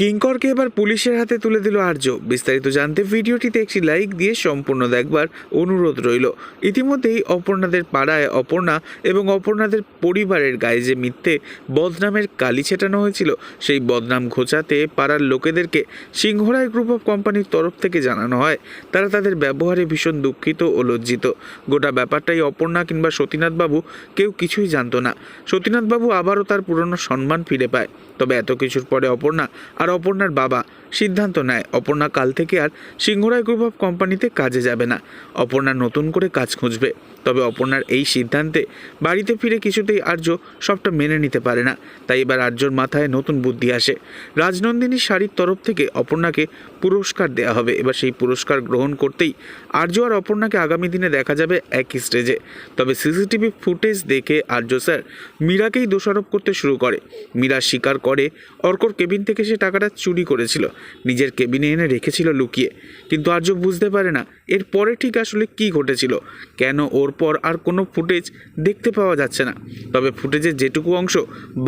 কিঙ্করকে এবার পুলিশের হাতে তুলে দিল আর্য। বিস্তারিত জানতে ভিডিওটিতে একটি লাইক দিয়ে সম্পূর্ণ দেখবার অনুরোধ রইল। ইতিমধ্যেই অপর্ণাদের পাড়ায় অপর্ণা এবং অপর্ণাদের পরিবারের গায়ে যে মিথ্যে বদনামের কালি ছেটানো হয়েছিল, সেই বদনাম ঘোচাতে পাড়ার লোকেদেরকে সিংহরায় গ্রুপ অফ কোম্পানির তরফ থেকে জানানো হয়। তারা তাদের ব্যবহারে ভীষণ দুঃখিত ও লজ্জিত। গোটা ব্যাপারটাই অপর্ণা কিংবা সতীনাথবাবু কেউ কিছুই জানতো না। সতীনাথবাবু আবারও তার পুরনো সম্মান ফিরে পায়। তবে এত কিছুর পরে অপর্ণা আর অপর্ণার বাবা সিদ্ধান্ত নেয়, অপর্ণা কাল থেকে আর সিংহরায় গ্রুপ অফ কোম্পানিতে কাজে যাবে না। অপর্ণা নতুন করে কাজ খুঁজবে। তবে অপর্ণার এই সিদ্ধান্তে বাড়িতে ফিরে কিছুতেই আর্য সবটা মেনে নিতে পারে না। তাই এবার আর্যর মাথায় নতুন বুদ্ধি আসে। রাজনন্দিনী শাড়ির তরফ থেকে অপর্ণাকে পুরস্কার দেওয়া হবে। এবার সেই পুরস্কার গ্রহণ করতেই আর্য আর অপর্ণাকে আগামী দিনে দেখা যাবে একই স্টেজে। তবে সিসিটিভি ফুটেজ দেখে আর্য স্যার মীরাকেই দোষারোপ করতে শুরু করে। মীরা স্বীকার করে অর্কর কেবিন থেকে সে টাকাটা চুরি করেছিল। নিজের কেবিনে এনে রেখেছিল লুকিয়ে। কিন্তু আর্য বুঝতে পারে না এর পরে ঠিক আসলে কি ঘটেছিল? কেন ওর পর আর কোনো ফুটেজ দেখতে পাওয়া যাচ্ছে না। তবে ফুটেজের যেটুকু অংশ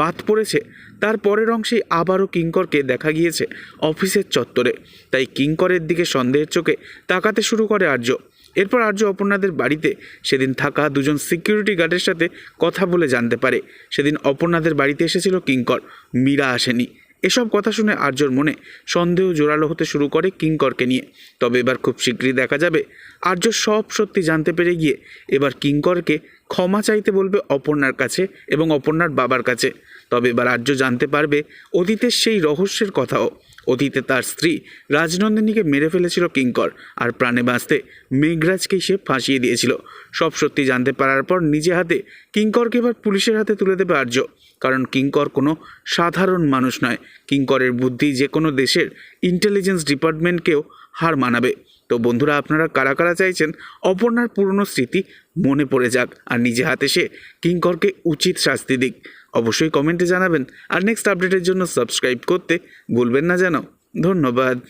বাদ পড়েছে, তার পরের অংশেই আবারও কিঙ্করকে দেখা গিয়েছে অফিসের চত্বরে। তাই কিঙ্করের দিকে সন্দেহের চোখে তাকাতে শুরু করে আর্য। এরপর আর্য অপর্ণাদের বাড়িতে সেদিন থাকা দুজন সিকিউরিটি গার্ডের সাথে কথা বলে জানতে পারে। সেদিন অপর্ণাদের বাড়িতে এসেছিল কিঙ্কর। মীরা আসেনি। এসব কথা শুনে আর্যর মনে সন্দেহ জোরালো হতে শুরু করে কিঙ্করকে নিয়ে। তবে এবার খুব শীঘ্রই দেখা যাবে। আর্য সব সত্যি জানতে পেরে গিয়ে এবার কিঙ্করকে ক্ষমা চাইতে বলবে অপর্ণার কাছে এবং অপর্ণার বাবার কাছে। তবে এবার আর্য জানতে পারবে, অতীতের সেই রহস্যের কথাও। অতীতে তার স্ত্রী রাজনন্দিনীকে মেরে ফেলেছিল কিঙ্কর, আর প্রাণে বাঁচতে মেঘরাজকেই সে ফাঁসিয়ে দিয়েছিল। সব সত্যি জানতে পারার পর নিজে হাতে কিঙ্করকে এবার পুলিশের হাতে তুলে দেবে আর্য। কারণ কিঙ্কর কোনো সাধারণ মানুষ নয়। কিঙ্করের বুদ্ধি যে কোনো দেশের ইন্টেলিজেন্স ডিপার্টমেন্টকেও হার মানাবে। তো বন্ধুরা আপনারা কারা কারা চাইছেন অপর্ণার পুরনো স্মৃতি মনে পড়ে যাক আর নিজে হাতে সে কিঙ্করকে উচিত শাস্তি দিক। অবশ্যই কমেন্টে জানাবেন। আর নেক্সট আপডেটের জন্য সাবস্ক্রাইব করতে ভুলবেন না যেন ধন্যবাদ।